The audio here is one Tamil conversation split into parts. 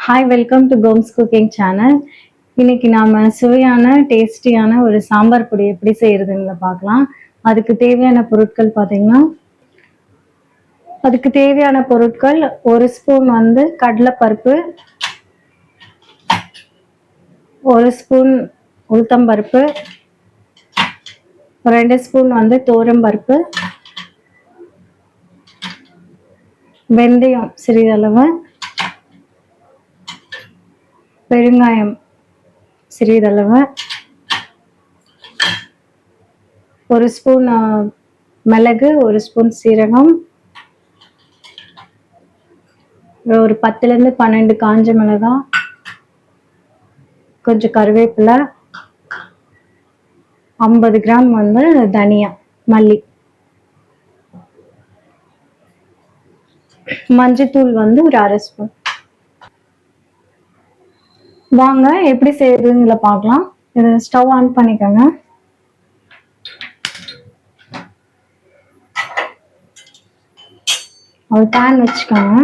ஹாய் வெல்கம் டு கோம்ஸ் குக்கிங் சேனல் இன்னைக்கு நாம சுவையான டேஸ்டியான ஒரு சாம்பார் பொடி எப்படி செய்யறதுன்னு பார்க்கலாம். அதுக்கு தேவையான பொருட்கள் பார்த்தீங்கன்னா அதுக்கு தேவையான பொருட்கள் ஒரு ஸ்பூன் வந்து கடலைப்பருப்பு ஒரு ஸ்பூன் உளுத்தம்பருப்பு ரெண்டு ஸ்பூன் வந்து பருப்பு வெந்தயம் சிறிதளவு பெருங்காயம் சிறிதளவு. ஒரு ஸ்பூன் மிளகு ஒரு ஸ்பூன் சீரகம். ஒரு பத்துலேருந்து பன்னெண்டு காஞ்ச மிளகா. கொஞ்சம் கருவேப்பிலை. ஐம்பது கிராம் வந்து தனியா மல்லி. மஞ்சத்தூள் வந்து ஒரு அரை ஸ்பூன். வாங்க எப்படி செய்யறதுங்கள பார்க்கலாம். இது ஸ்டவ் ஆன் பண்ணிக்கோங்க. ஒரு பேன் வச்சுக்கோங்க.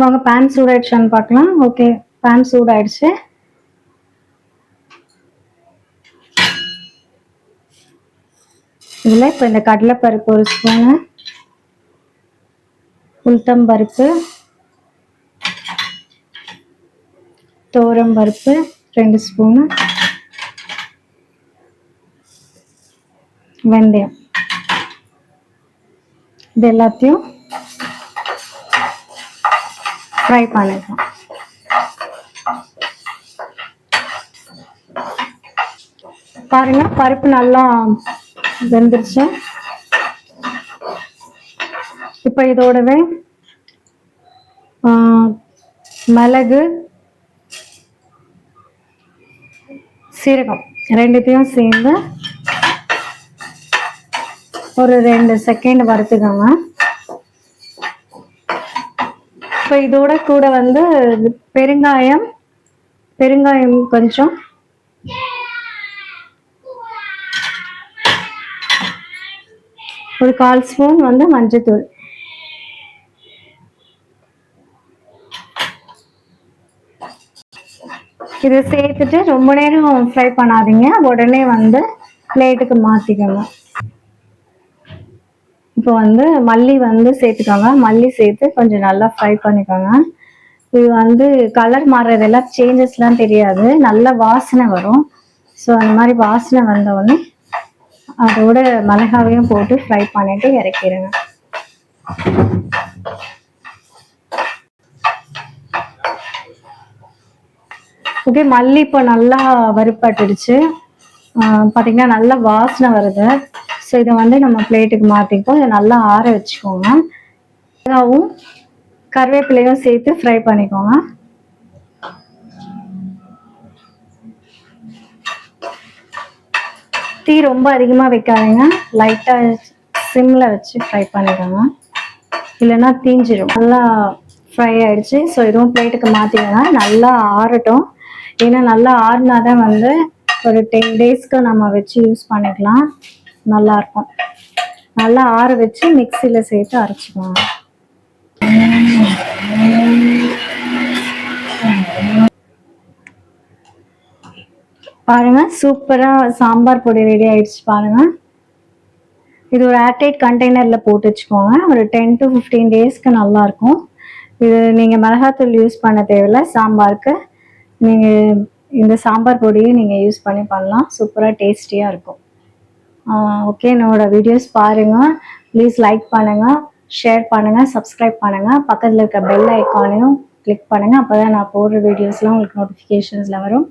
வாங்க பேன் சூடாயிடுச்சான்னு பார்க்கலாம். ஓகே பேன் சூடாயிடுச்சு. இதில் இப்போ இந்த கடலைப்பருப்பு ஒரு ஸ்பூனு உளுத்தம் பருப்பு தோரம் பருப்பு ரெண்டு ஸ்பூனு வெந்தயம். இது எல்லாத்தையும் ஃப்ரை பண்ணிக்கலாம். பாருங்க பருப்பு நல்லா வெந்துருச்சு. இப்போ இதோடவே மிளகு சீரகம் ரெண்டுத்தையும் சேர்ந்து ஒரு ரெண்டு செகண்ட் வறுத்துக்கோங்க. இப்போ இதோட கூட வந்து பெருங்காயம் பெருங்காயம் கொஞ்சம். ஒரு கால் ஸ்பூன் வந்து மஞ்சத்தூள். இது சேர்த்துட்டு ரொம்ப நேரம் ஃப்ரை பண்ணாதீங்க. உடனே வந்து பிளேட்டுக்கு மாற்றிக்கோங்க இப்போ வந்து மல்லி வந்து சேர்த்துக்கோங்க. மல்லி சேர்த்து கொஞ்சம் நல்லா ஃப்ரை பண்ணிக்கோங்க. இது வந்து கலர் மாறுறதெல்லாம் சேஞ்சஸ்லாம் தெரியாது. நல்ல வாசனை வரும். ஸோ அந்த மாதிரி வாசனை வந்த அதோட மிளகாவையும் போட்டு ஃப்ரை பண்ணிட்டு இறக்கிடுங்க ஓகே மல்லி இப்போ நல்லா வறுப்பட்டுடுச்சு. பார்த்தீங்கன்னா நல்லா வாசனை வருது. ஸோ இதை வந்து நம்ம பிளேட்டுக்கு மாற்றிப்போம் இதை நல்லா ஆற வச்சுக்கோங்க. மிளகாவும் கருவேப்பிலையும் சேர்த்து ஃப்ரை பண்ணிக்கோங்க. தீ ரொம்ப அதிகமாக வைக்காதீங்க. லைட்டாக சிம்மில் வச்சு ஃப்ரை பண்ணிக்கோங்க. இல்லைன்னா தீஞ்சிடும் நல்லா ஃப்ரை ஆயிடுச்சு. ஸோ இதுவும் பிளேட்டுக்கு மாற்றிக்கோங்க நல்லா ஆறட்டும். ஏன்னா நல்லா ஆறுனா தான் வந்து ஒரு டென் டேஸ்க்கு நம்ம வச்சு யூஸ் பண்ணிக்கலாம். நல்லா இருக்கும். நல்லா ஆற வச்சு மிக்சியில் சேர்த்து அரைச்சிக்கலாம். பாருங்கள் சூப்பராக சாம்பார் பொடி ரெடி ஆயிடுச்சு பாருங்கள் இது ஒரு ஏர்டைட் கண்டெய்னரில் போட்டு வச்சுக்கோங்க. ஒரு டென் டு ஃபிஃப்டீன் டேஸ்க்கு நல்லாயிருக்கும் இது நீங்கள் மிளகாத்தூள் யூஸ் பண்ண தேவையில்ல சாம்பாருக்கு. நீங்கள் இந்த சாம்பார் பொடியும் நீங்கள் யூஸ் பண்ணி பண்ணலாம். சூப்பராக டேஸ்டியாக இருக்கும். ஓகே என்னோட வீடியோஸ் பாருங்கள் ப்ளீஸ் லைக் பண்ணுங்கள் ஷேர் பண்ணுங்கள் சப்ஸ்கிரைப் பண்ணுங்கள் பக்கத்தில் இருக்க பெல் ஐக்கானையும் கிளிக் அப்போ தான் நான் போடுற வீடியோஸ்லாம் உங்களுக்கு நோட்டிஃபிகேஷன்ஸில் வரும்.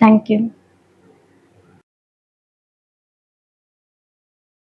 தேங்க்யூ